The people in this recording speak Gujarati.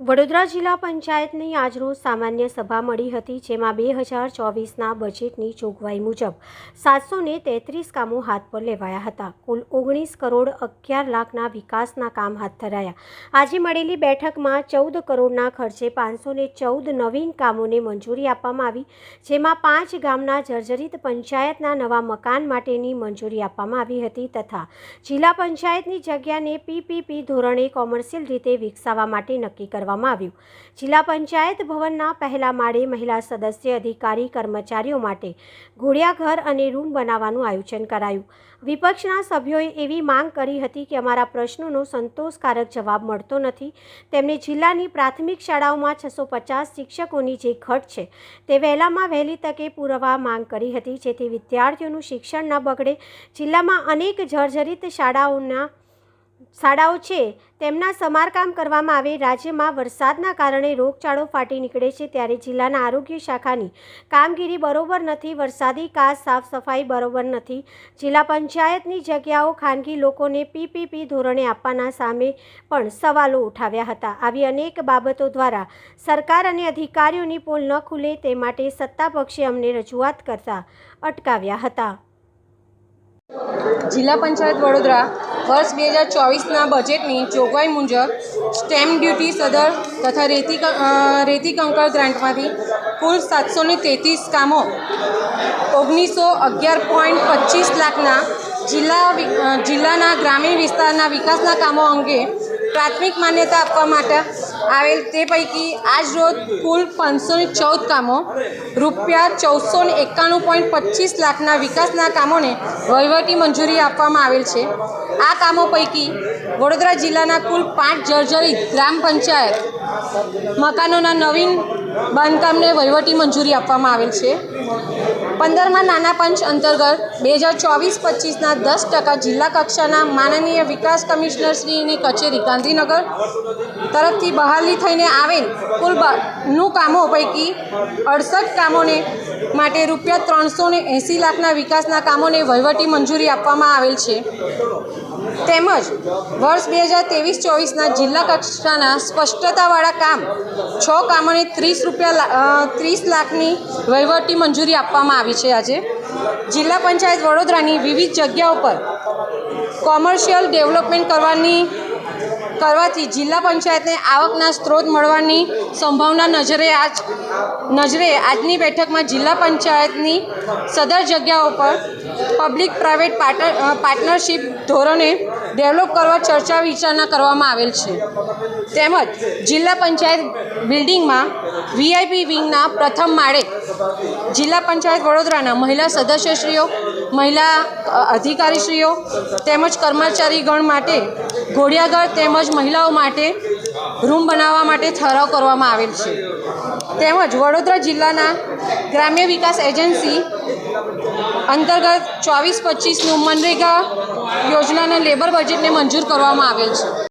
વડોદરા જિલ્લા પંચાયતની આજરોજ સામાન્ય સભા મળી હતી, જેમાં બે હજાર ચોવીસના બજેટની જોગવાઈ મુજબ સાતસો ને તેત્રીસ કામો હાથ પર લેવાયા હતા. કુલ ઓગણીસ કરોડ અગિયાર લાખના વિકાસના કામ હાથ ધરાયા. આજે મળેલી બેઠકમાં ચૌદ કરોડના ખર્ચે પાંચસો ને ચૌદ નવીન કામોને મંજૂરી આપવામાં આવી, જેમાં પાંચ ગામના જર્જરિત પંચાયતના નવા મકાન માટેની મંજૂરી આપવામાં આવી હતી તથા જિલ્લા પંચાયતની જગ્યાને પીપીપી ધોરણે કોમર્શિયલ રીતે વિકસાવવા માટે નક્કી કરવામાં આવ્યું. જિલ્લા પંચાયત ભવનના પહેલા માળે મહિલા સદસ્ય, અધિકારી, કર્મચારીઓ માટે ઘોડિયાઘર અને રૂમ બનાવવાનું આયોજન કરાયું. વિપક્ષના સભ્યોએ એવી માંગ કરી હતી કે અમારા પ્રશ્નોનો સંતોષકારક જવાબ મળતો નથી. તેમણે જિલ્લાની પ્રાથમિક શાળાઓમાં છસો પચાસ શિક્ષકોની જે ઘટ છે તે વહેલામાં વહેલી તકે પૂરવા માંગ કરી હતી, જેથી વિદ્યાર્થીઓનું શિક્ષણ ન બગડે. જિલ્લામાં અનેક જર્જરિત શાળાઓના શાળાઓ છે, તેમના સમારકામ કરવામાં આવે, રાજ્યમાં વરસાદના કારણે રોગચાળો ફાટી નીકળે છે ત્યારે જિલ્લાના આરોગ્ય શાખાની કામગીરી બરોબર નથી, વરસાદી કાચ સાફ સફાઈ બરોબર નથી. જિલ્લા પંચાયતની જગ્યાઓ ખાનગી લોકોને પીપીપી ધોરણે આપવાના સામે પણ સવાલો ઉઠાવ્યા હતા. આવી અનેક બાબતો દ્વારા સરકાર અને અધિકારીઓની પોલ ન ખુલે તે માટે સત્તા પક્ષે અમને રજૂઆત કરતા અટકાવ્યા હતા. જિલ્લા પંચાયત વડોદરા વર્ષ બે હજાર ચોવીસના બજેટની જોગવાઈ મુજબ સ્ટેમ્પ ડ્યુટી સદર તથા રેતી રેતી કંકર ગ્રાન્ટમાંથી કુલ સાતસો તેત્રીસ કામો ઓગણીસો અગિયાર પોઈન્ટ પચીસ લાખના જિલ્લા જિલ્લાના ગ્રામીણ વિસ્તારના વિકાસના કામો અંગે પ્રાથમિક માન્યતા આપવા માટે આવેલ તે પૈકી આજ રોજ કુલ પાંચસો ને ચૌદ કામો, રૂપિયા ચૌદસો ને એકાણું પોઈન્ટ પચીસ લાખના વિકાસના કામોને વહીવટી મંજૂરી આપવામાં આવેલ છે. આ કામો પૈકી વડોદરા જિલ્લાના કુલ પાંચ જર્જરિત ગ્રામ પંચાયત, મકાનોના નવીન બાંધકામને વહીવટી મંજૂરી આપવામાં આવેલ છે. પંદરમાં નાના પંચ અંતર્ગત બે હજાર ચોવીસ પચીસના દસ ટકા જિલ્લા કક્ષાના માનનીય વિકાસ કમિશનરશ્રીની કચેરી ગાંધીનગર તરફથી બહાલી થઈને આવેલ કુલનું કામો પૈકી અડસઠ કામોને માટે રૂપિયા ત્રણસો ને એંસી લાખના વિકાસના કામોને વહીવટી મંજૂરી આપવામાં આવેલ છે. તેમજ વર્ષ બે હજાર ત્રેવીસ ચોવીસના જિલ્લા કક્ષાના સ્પષ્ટતાવાળા કામ છ કામોને ત્રીસ રૂપિયા ત્રીસ લાખની વહીવટી મંજૂરી આપવામાં આવી છે આજે. જિલ્લા પંચાયત વડોદરાની વિવિધ જગ્યાઓ પર કોમર્શિયલ ડેવલપમેન્ટ કરવાની કરવાથી જિલ્લા પંચાયતને આવકના સ્ત્રોત મળવાની સંભાવના નજરે આજ નજરે આજની બેઠકમાં જિલ્લા પંચાયતની સદર જગ્યાઓ પર પબ્લિક પ્રાઇવેટ પાર્ટનરશીપ ધોરણે ડેવલપ કરવા ચર્ચા વિચારણા કરવામાં આવેલ છે. તેમજ જિલ્લા પંચાયત બિલ્ડિંગમાં વીઆઈપી વિંગના પ્રથમ માળે જિલ્લા પંચાયત વડોદરાના મહિલા સદસ્યશ્રીઓ, મહિલા અધિકારીશ્રીઓ તેમજ કર્મચારીગણ માટે ઘોડિયાઘર તેમજ મહિલાઓ માટે રૂમ બનાવવા માટે ઠરાવ કરવામાં આવેલ છે. તેમજ વડોદરા જિલ્લાના ગ્રામ્ય વિકાસ એજન્સી અંતર્ગત ચોવીસ પચીસનું મનરેગા યોજનાના લેબર બજેટને મંજૂર કરવામાં આવેલ છે.